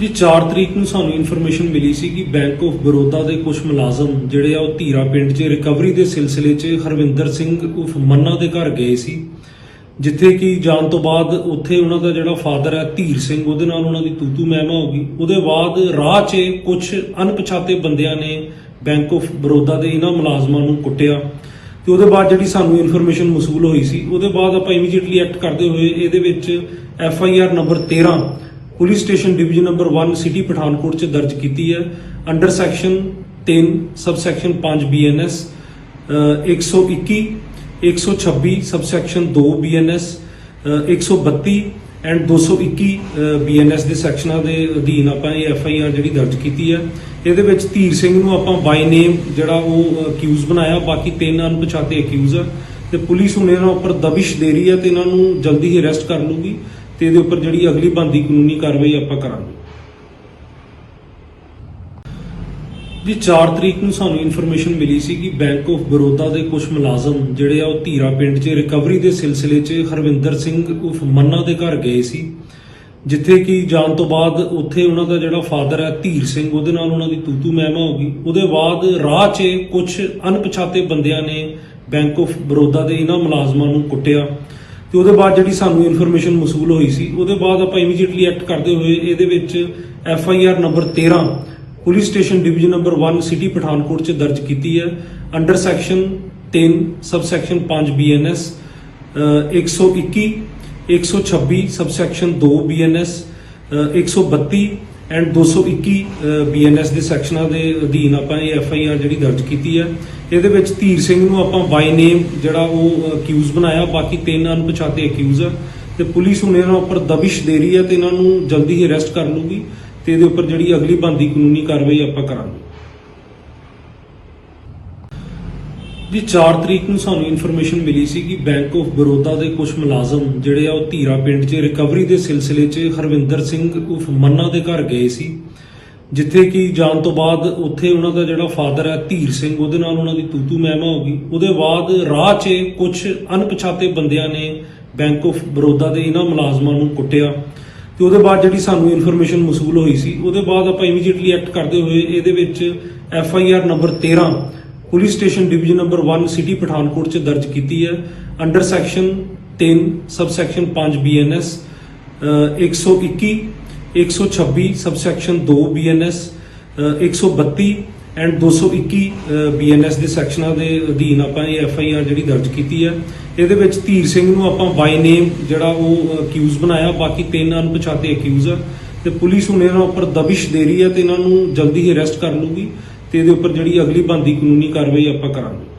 ਜੀ 4 ਤਰੀਕ ਨੂੰ ਸਾਨੂੰ ਇਨਫੋਰਮੇਸ਼ਨ ਮਿਲੀ ਸੀ ਕਿ ਬੈਂਕ ਆਫ ਬਰੋਦਾ ਦੇ ਕੁਝ ਮੁਲਾਜ਼ਮ ਜਿਹੜੇ ਆ ਉਹ ਧੀਰਾ ਪਿੰਡ 'ਚ ਰਿਕਵਰੀ ਦੇ ਸਿਲਸਿਲੇ 'ਚ ਹਰਵਿੰਦਰ ਸਿੰਘ ਉਫ ਮੰਨਾ ਦੇ ਘਰ ਗਏ ਸੀ, ਜਿੱਥੇ ਕਿ ਜਾਣ ਤੋਂ ਬਾਅਦ ਉੱਥੇ ਉਹਨਾਂ ਦਾ ਜਿਹੜਾ ਫਾਦਰ ਹੈ ਧੀਰ ਸਿੰਘ, ਉਹਦੇ ਨਾਲ ਉਹਨਾਂ ਦੀ ਤੂਤੂ ਮਹਿਮਾ ਹੋ ਗਈ। ਉਹਦੇ ਬਾਅਦ ਰਾਹ 'ਚ ਕੁਝ ਅਣਪਛਾਤੇ ਬੰਦਿਆਂ ਨੇ ਬੈਂਕ ਆਫ ਬਰੋਦਾ ਦੇ ਇਹਨਾਂ ਮੁਲਾਜ਼ਮਾਂ ਨੂੰ ਕੁੱਟਿਆ ਤੇ ਉਹਦੇ ਬਾਅਦ ਜਿਹੜੀ ਸਾਨੂੰ ਇਨਫੋਰਮੇਸ਼ਨ ਮਸੂਲ ਹੋਈ ਸੀ, ਉਹਦੇ ਬਾਅਦ ਆਪਾਂ ਇਮੀਡੀਏਟਲੀ ਐਕਟ ਕਰਦੇ ਹੋਏ ਇਹਦੇ ਵਿੱਚ F I R number 13 police station division number 1 city Pathankot ਚ ਦਰਜ ਕੀਤੀ ਹੈ। Under section 3 sub section 5 BNS 121 126 sub section 2 BNS 132 and 221 BNS ਦੇ ਸੈਕਸ਼ਨਾਂ ਦੇ ਅਧੀਨ ਆਪਾਂ ਇਹ ਐਫ ਆਈ ਆਰ ਜਿਹੜੀ ਦਰਜ ਕੀਤੀ ਹੈ। ਇਹਦੇ ਵਿੱਚ ਧੀਰ ਸਿੰਘ ਨੂੰ ਆਪਾਂ ਬਾਈ ਨੇਮ ਜਿਹੜਾ ਉਹ ਅਕਿਊਜ਼ ਬਣਾਇਆ, ਬਾਕੀ ਤਿੰਨ ਅਣਪਛਾਤੇ ਅਕਿਊਜ਼ ਆ। ਤੇ ਪੁਲਿਸ ਹੁਣ ਇਹਨਾਂ ਉੱਪਰ ਦਬਿਸ਼ ਦੇ ਰਹੀ ਹੈ ਤੇ ਇਹਨਾਂ ਨੂੰ ਜਲਦੀ ਹੀ ਅਰੈਸਟ ਕਰ ਲੂਗੀ। ਤੇ ਇਹਦੇ ਉੱਪਰ ਜਿਹੜੀ ਅਗਲੀ ਬੰਦੀ ਕਾਨੂੰਨੀ ਕਾਰਵਾਈ ਆਪਾਂ ਕਰਾਂਗੇ। ਜੀ 4 ਤਰੀਕ ਨੂੰ ਸਾਨੂੰ ਇਨਫੋਰਮੇਸ਼ਨ ਮਿਲੀ ਸੀ ਕਿ ਬੈਂਕ ਆਫ ਬਰੋਦਾ ਦੇ ਕੁਝ ਮੁਲਾਜ਼ਮ ਜਿਹੜੇ ਆ ਉਹ ਧੀਰਾ ਪਿੰਡ 'ਚ ਰਿਕਵਰੀ ਦੇ ਸਿਲਸਿਲੇ 'ਚ ਹਰਵਿੰਦਰ ਸਿੰਘ ਉਫ ਮੰਨਾ ਦੇ ਘਰ ਗਏ ਸੀ, ਜਿੱਥੇ ਕਿ ਜਾਣ ਤੋਂ ਬਾਅਦ ਉੱਥੇ ਉਹਨਾਂ ਦਾ ਜਿਹੜਾ ਫਾਦਰ ਹੈ ਧੀਰ ਸਿੰਘ, ਉਹਦੇ ਨਾਲ ਉਹਨਾਂ ਦੀ ਤੂਤੂ ਮਹਿਮਾ ਹੋ ਗਈ। ਉਹਦੇ ਬਾਅਦ ਰਾਹ 'ਚ ਕੁਝ ਅਣਪਛਾਤੇ ਬੰਦਿਆਂ ਨੇ ਬੈਂਕ ਆਫ ਬਰੋਦਾ ਦੇ ਇਹਨਾਂ ਮੁਲਾਜ਼ਮਾਂ ਨੂੰ ਕੁੱਟਿਆ। ਤੇ ਉਹਦੇ ਬਾਅਦ ਜਿਹੜੀ ਸਾਨੂੰ ਇਨਫੋਰਮੇਸ਼ਨ ਮਸੂਲ ਹੋਈ ਸੀ, ਉਹਦੇ ਬਾਅਦ ਆਪਾਂ ਇਮੀਡੀਏਟਲੀ ਐਕਟ ਕਰਦੇ ਹੋਏ ਇਹਦੇ ਵਿੱਚ F I R number 13 police station division number 1 city Pathankot ਚ ਦਰਜ ਕੀਤੀ ਹੈ। Under section 3 sub section 5 BNS 121 126 sub section 2 BNS 132 and 221 BNS ਦੇ ਸੈਕਸ਼ਨਾਂ ਦੇ ਅਧੀਨ ਆਪਾਂ ਇਹ ਐਫ ਆਈ ਆਰ ਜਿਹੜੀ ਦਰਜ ਕੀਤੀ ਹੈ, ਇਹਦੇ ਵਿੱਚ ਧੀਰ ਸਿੰਘ ਨੂੰ ਆਪਾਂ ਬਾਈ ਨੇਮ ਜਿਹੜਾ ਉਹ ਅਕਿਊਜ਼ ਬਣਾਇਆ, ਬਾਕੀ ਤਿੰਨ ਅਣਪਛਾਤੇ ਅਕਿਊਜ਼ ਆ। ਤੇ ਪੁਲਿਸ ਹੁਣ ਇਹਨਾਂ ਉੱਪਰ ਦਬਿਸ਼ ਦੇ ਰਹੀ ਹੈ ਤੇ ਇਹਨਾਂ ਨੂੰ ਜਲਦੀ ਹੀ ਅਰੈਸਟ ਕਰ ਲੂਗੀ ਤੇ ਇਹਦੇ ਉੱਪਰ ਜਿਹੜੀ ਅਗਲੀ ਬੰਦੀ ਕਾਨੂੰਨੀ ਕਾਰਵਾਈ ਆਪਾਂ ਕਰਾਂਗੇ। ਜੀ 4 ਤਰੀਕ ਨੂੰ ਸਾਨੂੰ ਇਨਫੋਰਮੇਸ਼ਨ ਮਿਲੀ ਸੀ ਕਿ ਬੈਂਕ ਆਫ ਬਰੋਦਾ ਦੇ ਕੁਝ ਮੁਲਾਜ਼ਮ ਜਿਹੜੇ ਆ ਉਹ ਧੀਰਾ ਪਿੰਡ 'ਚ ਰਿਕਵਰੀ ਦੇ ਸਿਲਸਿਲੇ 'ਚ ਹਰਵਿੰਦਰ ਸਿੰਘ ਉਫ ਮੰਨਾ ਦੇ ਘਰ ਗਏ ਸੀ, ਜਿੱਥੇ ਕਿ ਜਾਣ ਤੋਂ ਬਾਅਦ ਉੱਥੇ ਉਹਨਾਂ ਦਾ ਜਿਹੜਾ ਫਾਦਰ ਹੈ ਧੀਰ ਸਿੰਘ, ਉਹਦੇ ਨਾਲ ਉਹਨਾਂ ਦੀ ਤੂਤੂ ਮਹਿਮਾ ਹੋ ਗਈ। ਉਹਦੇ ਬਾਅਦ ਰਾਹ 'ਚ ਕੁਝ ਅਣਪਛਾਤੇ ਬੰਦਿਆਂ ਨੇ ਬੈਂਕ ਆਫ ਬਰੋਦਾ ਦੇ ਇਹਨਾਂ ਮੁਲਾਜ਼ਮਾਂ ਨੂੰ ਕੁੱਟਿਆ ਤੇ ਉਹਦੇ ਬਾਅਦ ਜਿਹੜੀ ਸਾਨੂੰ ਇਨਫੋਰਮੇਸ਼ਨ ਮਸੂਲ ਹੋਈ ਸੀ, ਉਹਦੇ ਬਾਅਦ ਆਪਾਂ ਇਮੀਡੀਏਟਲੀ ਐਕਟ ਕਰਦੇ ਹੋਏ ਇਹਦੇ ਵਿੱਚ F I R number 13 police station division number 1 city Pathankot ਚ ਦਰਜ ਕੀਤੀ ਹੈ। Under section 3 sub section 5 BNS 121 126 sub section 2 BNS 132 and 221 BNS ਦੇ ਸੈਕਸ਼ਨਾਂ ਦੇ ਅਧੀਨ ਆਪਾਂ ਇਹ ਐਫ ਆਈ ਆਰ ਜਿਹੜੀ ਦਰਜ ਕੀਤੀ ਹੈ। ਇਹਦੇ ਵਿੱਚ ਧੀਰ ਸਿੰਘ ਨੂੰ ਆਪਾਂ ਬਾਈ ਨੇਮ ਜਿਹੜਾ ਉਹ ਅਕਿਊਜ਼ ਬਣਾਇਆ। ਬਾਕੀ ਤਿੰਨ ਅਣਪਛਾਤੇ ਅਕਿਊਜ਼ ਆ। ਤੇ ਪੁਲਿਸ ਹੁਣ ਇਹਨਾਂ ਉੱਪਰ ਦਬਿਸ਼ ਦੇ ਰਹੀ ਹੈ ਤੇ ਇਹਨਾਂ ਨੂੰ ਜਲਦੀ ਹੀ ਅਰੈਸਟ ਕਰ ਲੂਗੀ ਤੇ ਇਹਦੇ ਉੱਪਰ ਜਿਹੜੀ ਅਗਲੀ ਬੰਦੀ ਕਾਨੂੰਨੀ ਕਾਰਵਾਈ ਆਪਾਂ ਕਰਾਂਗੇ।